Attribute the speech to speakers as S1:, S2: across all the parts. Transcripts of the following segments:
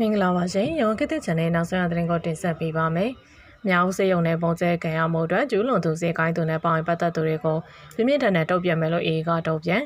S1: မင်္ဂလာပါရှင်ရုံကိတဲ့ channel နောက်ဆုံးရသတင်းကိုတင်ဆက်ပေးပါမယ်။မြောက်စေယုံနဲ့ပုံကျဲခံရမှုအတွက်ကျူးလွန်သူစေကိုင်းသူနဲ့ပေါင်ပတ်သက်သူတွေကိုပြင်းပြထန်တဲ့တုတ်ပြန်မယ်လို့အေကတုတ်ပြန်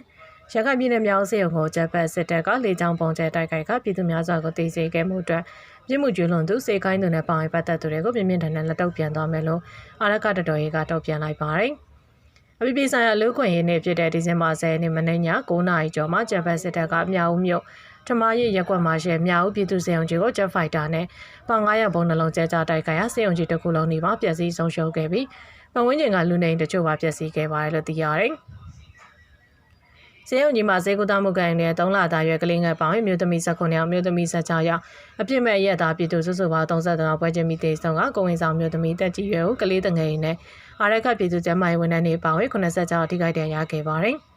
S1: ရခိုင်ပြည်နယ်မြောက်စေယုံကိုဂျပန်စစ်တပ်ကလေကြောင်းပုံကျဲတိုက်ခိုက်ကပြည်သူများစွာကိုတေးစေခဲ့မှုအတွက်ပြစ်မှုကျူးလွန်သူစေကိုင်းသူနဲ့ပေါင်ပတ်သက်သူတွေကိုပြင်းပြထန်တဲ့လက်တုတ်ပြန်သွားမယ်လို့အာရကတတော်ရေးကတုတ်ပြန်လိုက်ပါတယ်။အပိပိဆိုင်ရာလူခွင့်ရေးနေ့ဖြစ်တဲ့ဒီဇင်ဘာ10ရက်နေ့မနေ့ည9:00နာရီကျော်မှာဂျပန်စစ်တပ်ကမြောက်ဦးမြို့ ထမရရက်ကွက်မှာရှယ်မြောက်ဦးပြည်သူ့စေုံကြီးကိုဂျက်ဖိုက်တာနဲ့ပေါင်900ဘုံနှလုံးကျဲကြတိုက်ခိုင်ရစေုံကြီးတစ်ခုလုံးနေပါပျက်စီးဆုံးရှုံးခဲ့ပြီးပတ်ဝန်းကျင်ကလူနေတချို့ပါပျက်စီးခဲ့ပါတယ်လို့သိရတယ်။စေယုံကြီးမှာစေကူသားမှုကံနဲ့3လသားရွယ်ကလေးငယ်ပေါင်းမြို့သမီး19ယောက်မြို့သမီး16ယောက်အပြစ်မဲ့ရက်သားပြည်သူစုစုပေါင်း33ယောက်ပွဲချင်းမိသေးဆုံးကကိုဝင်ဆောင်မြို့သမီးတက်ကြီးရွယ်ကိုကလေးတငယ်နဲ့အာရခပြည်သူ့ကျန်းမာရေးဝန်ထမ်းတွေပေါင်း86ယောက်အထိခိုက်ဒဏ်ရာရခဲ့ပါတယ်။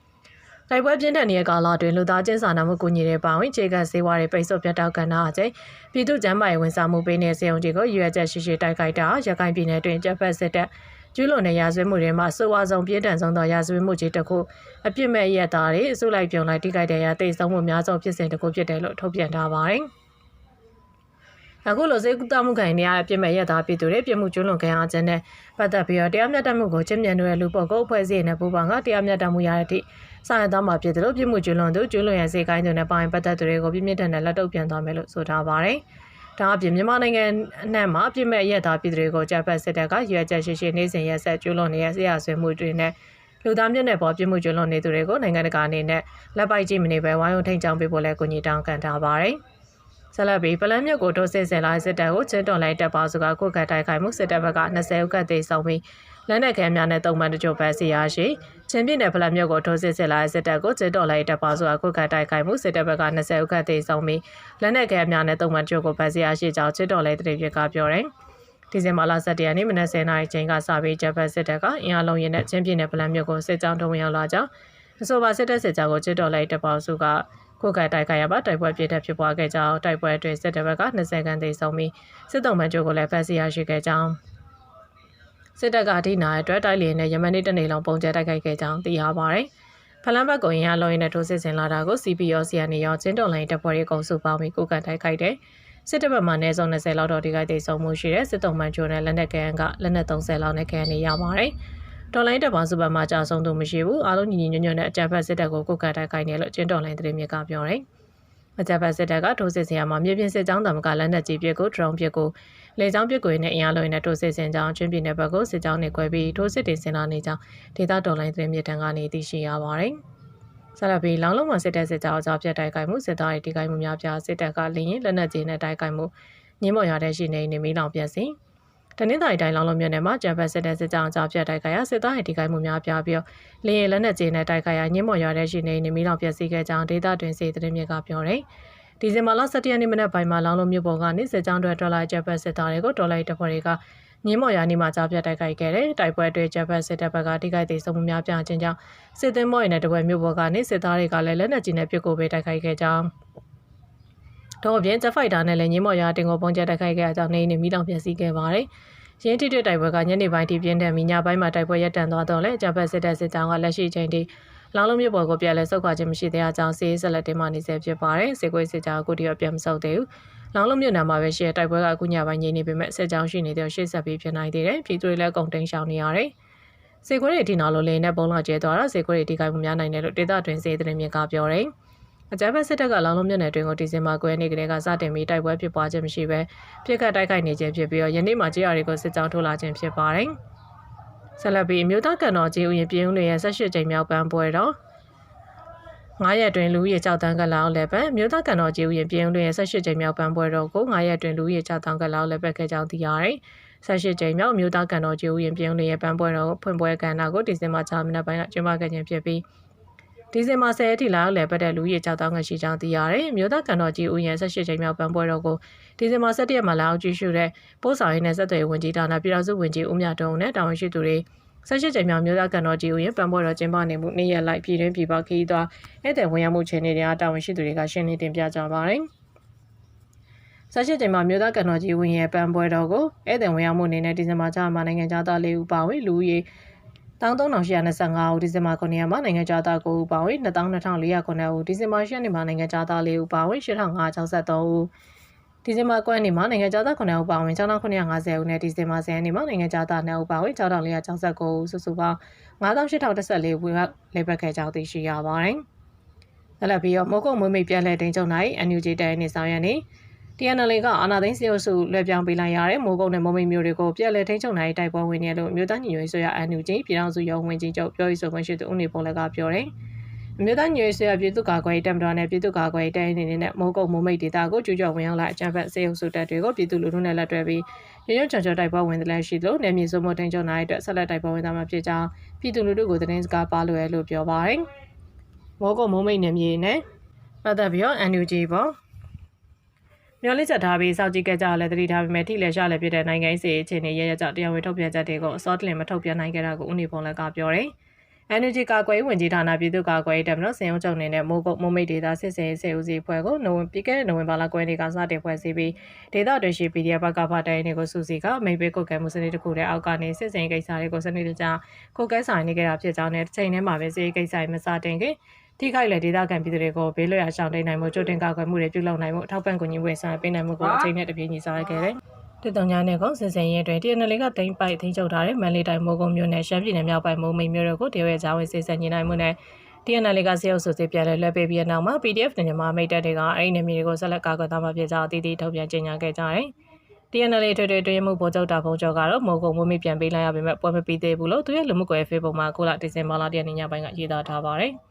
S1: တိုက်ပွဲပြင်းထန်နေတဲ့ကာလအတွင်းလူသားချင်းစာနာမှုကူညီတဲ့ပါဝင်ခြေကဆေးဝါးတွေပိတ်ဆို့ပြတ်တောက်ကန်တာအကျိပြည်သူ့ကျန်းမာရေးဝန်ဆောင်မှုပေးနေတဲ့စေုံကြီးကိုရွေချက်ရှိရှိတိုက်ခိုက်တာရခိုင်ပြည်နယ်တွင်တပ်ဖက်စစ်တပ်ကျူးလွန်တဲ့ရာဇဝတ်မှုတွေမှာစိုးဝါဆုံးပြင်းထန်ဆုံးသောရာဇဝတ်မှုကြီးတစ်ခုအပြစ်မဲ့ရက်သားတွေအစုလိုက်ပြုံလိုက်တိခိုက်တဲ့ရာတိတ်ဆုံးမှုများဆုံးဖြစ်စဉ်တစ်ခုဖြစ်တယ်လို့ထုတ်ပြန်ထားပါတယ်။ အခုလိုစေကူတမှုခိုင်နေရပြစ်မဲ့ရက်သားပြည်သူတွေပြစ်မှုကျွလွန်ခံရခြင်းနဲ့ပတ်သက်ပြီးတော့တရားမျှတမှုကိုချင်းမြန်တဲ့လူပုဂ္ဂိုလ်အဖွဲ့အစည်းနဲ့ပူးပေါင်းကတရားမျှတမှုရတဲ့အထိဆောင်ရွက်သွားမှာဖြစ်တယ်လို့ပြစ်မှုကျွလွန်သူကျွလွန်ရစေကိုင်းသူနဲ့ပိုင်းပတ်သက်သူတွေကိုပြင်းပြထန်တဲ့လက်တုပ်ပြန်သွားမယ်လို့ဆိုထားပါတယ်။ဒါအပြင်မြန်မာနိုင်ငံအနှံ့မှာပြစ်မဲ့ရက်သားပြည်သူတွေကိုဂျပန်စစ်တပ်ကရွေချက်ရှိရှိနေစဉ်ရက်ဆက်ကျွလွန်နေတဲ့ဆရာဆွေမှုတွေနဲ့လူသားမျိုးနဲ့ပေါ်ပြစ်မှုကျွလွန်နေသူတွေကိုနိုင်ငံတကာအနေနဲ့လက်ပိုက်ကြည့်မနေပဲဝိုင်းဝန်းထိန်ချောင်းပေးဖို့လဲကိုကြီးတောင်းခံထားပါတယ်။ ဆက်လက်ပြီးပလန်မြုပ်ကိုထိုးစစ်ဆင်လာစစ်တပ်ကိုချင်းတွန်လိုက်တပ်ပါစုကကိုကတ်တိုက်ခိုက်မှုစစ်တပ်ဘက်က20ဦးကသေဆုံးပြီးလက်နက်ခဲများနဲ့တုံ့ပြန်တချို့ပဲစီရရှိချင်းပြည်နယ်ပလန်မြုပ်ကိုထိုးစစ်ဆင်လာစစ်တပ်ကိုချင်းတွန်လိုက်တပ်ပါစုကကိုကတ်တိုက်ခိုက်မှုစစ်တပ်ဘက်က20ဦးကသေဆုံးပြီးလက်နက်ခဲများနဲ့တုံ့ပြန်တချို့ကိုပဲစီရရှိကြောင်းချင်းတွန်လိုက်တဲ့ပြကပြောတယ်ဒီဇင်ဘာလ17ရက်နေ့မနက်10:00နာရီချိန်ကစပြီးဂျပန်စစ်တပ်ကအင်အားလုံးရင်းနဲ့ချင်းပြည်နယ်ပလန်မြို့ကိုစစ်ကြောင်းထုံဝင်ရောက်လာကြောင်းအဆိုပါစစ်တပ်စစ်ကြောင်းကိုချစ်တော်လိုက်တပ်ပေါစုက ကိုကတိုက်ခိုက်ရပါတိုက်ပွဲပြည့်တဲ့ဖြစ်ပွားခဲ့ကြောင်းတိုက်ပွဲအတွင်းစစ်တပ်ဘက်က20ခန်းသေဆုံးပြီးစစ်တုံးမှန်ကျိုးကိုလည်းဖမ်းဆီးရရှိခဲ့ကြောင်းစစ်တပ်ကအထိနာအတွက်တိုက်လျင်နဲ့ယမန်နေ့တနေ့လုံးပုံကျဲတိုက်ခိုက်ခဲ့ကြောင်းသိရပါတယ်။ဖလန်ဘက်ကိုရင်ရလုံးရင်းနဲ့ထိုးစစ်ဆင်လာတာကို CPO CN ရောချင်းတုံလိုင်းတပ်ဖွဲ့ရေးကုန်စုပေါင်းပြီးကိုကတိုက်ခိုက်တယ်။စစ်တပ်ဘက်မှအနည်းဆုံး20လောက်တော့ဒီကိတိုက်ဆုံးမှုရှိတဲ့စစ်တုံးမှန်ကျိုးနဲ့လက်နက်ကန်ကလက်နက်30လောက်နဲ့ကန်နေရပါတယ်။ တော်လိုင်းတပ်ပေါင်းစုဘက်မှကြာဆုံးသူမရှိဘူးအားလုံးညီညီညွတ်ညွတ်နဲ့အကြမ်းဖက်စစ်တပ်ကိုကုတ်ကတ်တိုက်ခိုက်နေလို့ကျင်းတော်လိုင်းသတင်းမြစ်ကပြောတယ်အကြမ်းဖက်စစ်တပ်ကထိုးစစ်ဆင်ရမှာမြေပြင်စစ်ကြောင်းတမကလက်နက်ကြီးပစ်ကို drone ပစ်ကိုလေကြောင်းပစ်ကိုနဲ့အင်အားလုံးနဲ့ထိုးစစ်ဆင်ကြောင်းချင်းပြည်နယ်ဘက်ကိုစစ်ကြောင်းတွေခွဲပြီးထိုးစစ်တင်ဆင်လာနေကြောင်းဒေသတော်လိုင်းသတင်းမြစ်တန်းကနေသိရှိရပါတယ်ဆရာဘေးလောင်လုံးမှာစစ်တပ်စစ်ကြောင်းအကြောင်းပြတ်တိုက်ခိုက်မှုစစ်သားတွေတိကိုက်မှုများပြားစစ်တပ်ကလင်းရင်လက်နက်ကြီးနဲ့တိုက်ခိုက်မှုညင်းမော်ရတဲ့ရှိနေနေမီလောင်ပြက်စီ တနင်္သာရီတိုင်းလောင်းလုံးမြို့နယ်မှာဂျပန်စစ်တပ်စစ်ကြောင်းအကြောင်းပြတ်တိုက်ခိုက်ရာစစ်သားဟိတိကိုင်းမှုများပြားပြီးလင်းရလက်နက်ကြီးနဲ့တိုက်ခိုက်ရာညှင်းမော်ရွာတဲ့ရှိနေနေမီလောင်ပျက်စီးခဲ့ကြောင်းဒေသတွင်စေသတင်းမြစ်ကပြောတယ်။ဒီဇင်ဘာလ17ရက်နေ့မနက်ပိုင်းမှာလောင်းလုံးမြို့ပေါ်ကနေစစ်ကြောင်းတွေထွက်လာဂျပန်စစ်သားတွေကိုတော်လိုက်တပ်ဖွဲ့တွေကညင်းမော်ရွာနေမှာကြားပြတ်တိုက်ခိုက်ခဲ့တယ်။တိုက်ပွဲတွေဂျပန်စစ်တပ်ဘက်ကတိကျသေးဆုံးမှုများပြခြင်းကြောင့်စစ်သင်းမော်ရတဲ့တပွဲမြို့ပေါ်ကနေစစ်သားတွေကလည်းလက်နက်ကြီးနဲ့ပစ်ကိုပေးတိုက်ခိုက်ခဲ့ကြောင်း တော့အပြင်ဂျက်ဖိုက်တာနဲ့လည်းညင်းမော်ရွာတင်ကိုပုံကျတိုက်ခိုက်ခဲ့အကြောင်းနေနေမိလောင်ပျက်စီးခဲ့ပါတယ်။ရင်းတိတိတိုက်ပွဲကညနေပိုင်းထိပြင်းထန်ပြီးညပိုင်းမှာတိုက်ပွဲရပ်တန့်သွားတော့လဲဂျပန်စစ်တပ်စစ်ကြောင်းကလက်ရှိချိန်ထိလောင်လုံးမြို့ပေါ်ကိုပြန်လဲဆုတ်ခွာခြင်းမရှိသေးတဲ့အကြောင်းစီးဆက်လက်တင်မှနေဆဲဖြစ်ပါတယ်စေကွေးစစ်ကြောင်းအခုတည်းပြန်မဆုတ်သေးဘူးလောင်လုံးမြို့နယ်မှာပဲရှိတဲ့တိုက်ပွဲကအခုညပိုင်းငြိမ်နေပေမဲ့စစ်ကြောင်းရှိနေတဲ့ရှေ့ဆက်ပြီးဖြစ်နိုင်သေးတယ်ပြည်သူတွေလည်းကုန်တိန်ရှောင်နေရတယ်စေကွေးတွေဒီနာလိုလေနဲ့ပုံလာကျဲသွားတော့စေကွေးတွေဒီကိုင်မှုများနိုင်တယ်လို့ဒေသတွင်းစေသတင်းမြစ်ကပြောတယ် အကြမ်းဖက်စစ်တပ်ကလောင်လုံးမြို့နယ်တွင်ကိုဒီဇင်ဘာ9ရက်နေ့ကတည်းကစတင်ပြီးတိုက်ပွဲဖြစ်ပွားခြင်းမရှိဘဲပြစ်ခတ်တိုက်ခိုက်နေခြင်းဖြစ်ပြီးတော့ယနေ့မှကြေးရတွေကိုစစ်ကြောင်းထိုးလာခြင်းဖြစ်ပါတယ်။ဆက်လက်ပြီးအမျိုးသားကန်တော်ကြီးဦးရင်ပြည်ဦးလေရဲ့18ကြိမ်မြောက်ပန်းပွဲတော်9ရက်တွင်လူကြီးကြောက်တန်းကလောင်လည်းပဲမြို့သားကန်တော်ကြီးဦးရင်ပြည်ဦးလေရဲ့18ကြိမ်မြောက်ပန်းပွဲတော်ကို9ရက်တွင်လူကြီးကြောက်တန်းကလောင်လည်းပဲခဲ့ကြောင်းသိရတယ်။18ကြိမ်မြောက်မြို့သားကန်တော်ကြီးဦးရင်ပြည်ဦးလေရဲ့ပန်းပွဲတော်ဖွင့်ပွဲကဏ္ဍကိုဒီဇင်ဘာ6မိနစ်ပိုင်းကကျင်းပခဲ့ခြင်းဖြစ်ပြီး ဒီဇင်ဘာ10ရက်ထိလောက်လည်ပတ်တဲ့လူကြီးကြောက်တောင်းငရှိကြောင်းသိရတယ်။မြို့သားကန်တော်ကြီးဦးရန်18ချိန်မြောက်ပန်းပွဲတော်ကိုဒီဇင်ဘာ17ရက်မှာလာအောင်ကြည့်ရှုတဲ့ပို့ဆောင်ရေးနဲ့ဆက်သွယ်ဝင်ကြီးတာနာပြည်တော်စုဝင်ကြီးဦးမြတုံနဲ့တာဝန်ရှိသူတွေ18ချိန်မြောက်မြို့သားကန်တော်ကြီးဦးရန်ပန်းပွဲတော်ကျင်းပနေမှုနေ့ရက်လိုက်ပြည်တွင်းပြည်ပခီးသွားဧည့်သည်ဝင်ရောက်မှုခြေနေတွေကတာဝန်ရှိသူတွေကရှင်းလင်းတင်ပြကြပါတယ်။ဆက်ရှိချိန်မှာမြို့သားကန်တော်ကြီးဝင်ရဲ့ပန်းပွဲတော်ကိုဧည့်သည်ဝင်ရောက်မှုအနေနဲ့ဒီဇင်ဘာ6မှာနိုင်ငံသား၄ဦးပါဝင်လူဦးရေ 13825ဦးဒီဇင်ဘာ9ရက်မှာနိုင်ငံခြားသား9ဦးပါဝင်22409ဦးဒီဇင်ဘာ10ရက်နေ့မှာနိုင်ငံခြားသား4ဦးပါဝင်8563ဦးဒီဇင်ဘာ9ရက်နေ့မှာနိုင်ငံသား9ဦးပါဝင်6950ဦးနဲ့ဒီဇင်ဘာ10ရက်နေ့မှာနိုင်ငံသား2ဦးပါဝင်6469ဦးစုစုပေါင်း9814ဦးလေပတ်ခဲ့ကြောင်းသိရှိရပါတယ်။ဆက်လက်ပြီးတော့မိုးကုတ်မွေးမိပြန်လဲတင်ကြုံနိုင် NUG တိုင်နေဆောင်ရနေ TNL ကအာနာသိန်းစီအုပ်စုလွှဲပြောင်းပေးလိုက်ရတဲ့မိုးကုတ်နဲ့မုံမိတ်မျိုးတွေကိုပြက်လက်ထိန်းချုပ်နိုင်တိုက်ပွဲဝင်နေလို့မြို့သားညီညွတ်ရေးဆိုရ NUG ပြည်ထောင်စုရုံးဝင်ကြီးချုပ်ပြောရေးဆိုခွင့်ရှိသူဦးနေပေါ်လက်ကပြောတယ်။အမျိုးသားညီညွတ်ရေးဆိုရပြည်သူ့ကာကွယ်ရေးတပ်မတော်နဲ့ပြည်သူ့ကာကွယ်ရေးတိုင်းအနေနဲ့မိုးကုတ်မုံမိတ်ဒေသကိုကျူးကျော်ဝင်ရောက်လာအကြမ်းဖက်စေအုပ်စုတပ်တွေကိုပြည်သူလူထုနဲ့လက်တွဲပြီးရရွံ့ချော်ချော်တိုက်ပွဲဝင်တဲ့လက်ရှိလို့နေမြေစုံမထိန်းချုပ်နိုင်တဲ့အတွက်ဆက်လက်တိုက်ပွဲဝင်သားမှာဖြစ်ကြောင်းပြည်သူလူထုကိုသတင်းစကားပါလို့ရလို့ပြောပါတယ်။မိုးကုတ်မုံမိတ်နယ်မြေနဲ့ပတ်သက်ပြီးတော့ NUG ပေါ့ မျော်လင့်ချက်ထားပြီးစောင့်ကြည့်ကြကြလည်းတတိထားပေမဲ့ထိလက်ရလည်းဖြစ်တဲ့နိုင်ငံရေးစီအခြေအနေရရကြောင့်တရားဝင်ထုတ်ပြန်ချက်တွေကိုအစောတလင်မထုတ်ပြန်နိုင်ခဲ့တာကိုဦးနေဖုံးလက်ကပြောတယ်။ Energy ကာကွယ်ရေးဝန်ကြီးဌာနပြည်သူ့ကာကွယ်ရေးတပ်မတော်စင်ရုံးချုပ်နေနဲ့မိုးကုတ်မိုးမိတ်ဒေတာစစ်စင်ရေးစေဦးစီဖွဲ့ကိုနိုဝင်ပြီးခဲ့တဲ့နိုဝင်ဘာလ9ရက်နေ့ကစတင်ဖွဲ့စည်းပြီးဒေတာတွင်ရှိ PDF ဘက်ကဖတ်တိုင်းတွေကိုစုစည်းကမိတ်ပေးကုတ်ကဲမှုစနစ်တစ်ခုတည်းအောက်ကနေစစ်စင်ရေးကိစ္စတွေကိုစနစ်တကျကုတ်ကဲဆိုင်နေကြတာဖြစ်ကြောင်းနဲ့တစ်ချိန်တည်းမှာပဲစီရေးကိစ္စမစတင်ခင် ထိခိုက်လေဒေသခံပြည်သူတွေကိုဘေးလွတ်ရာရှောင်တိန်နိုင်မှုကြိုတင်ကာကွယ်မှုတွေပြုလုပ်နိုင်မှုထောက်ပံ့ကူညီဝင်ဆောင်ပေးနိုင်မှုကိုအချိန်နဲ့တပြေးညီဆောင်ရွက်ခဲ့တယ်။တစ်တုံညာနဲ့ကောင်စစ်စင်ရင်တွင် TNL ကတိမ့်ပိုက်ထိန်းချုပ်ထားတဲ့မန်လေးတိုင်းမိုးကုံမြို့နယ်ရှမ်းပြည်နယ်မြောက်ပိုင်းမိုးမိတ်မြို့တို့ကိုတရရဲချောင်းဝင်စစ်စင်ညီနိုင်မှုနဲ့ TNL ကစေအုပ်စုစစ်ပြန်လဲလွှဲပေးပြီးနောက်မှာ PDF တင်ကြမှာမိတ်တက်တွေကအဲ့ဒီနေမျိုးတွေကိုဆက်လက်ကာကွယ်သွားမှာဖြစ်ကြောင်းအသီးသီးထုတ်ပြန်ကြေညာခဲ့ကြတယ်။ TNL ထွေထွေတွင်မှုဗိုလ်ချုပ်တာဖုံကျော်ကတော့မိုးကုံမိုးမိပြန်ပေးလိုက်ရပေမဲ့ပွဲမပြီးသေးဘူးလို့သူရဲ့လူမှုကွယ် Facebook မှာကိုလာဒီဇင်ဘာလတရက်နေ့ညပိုင်းကရေးသားထားပါတယ်။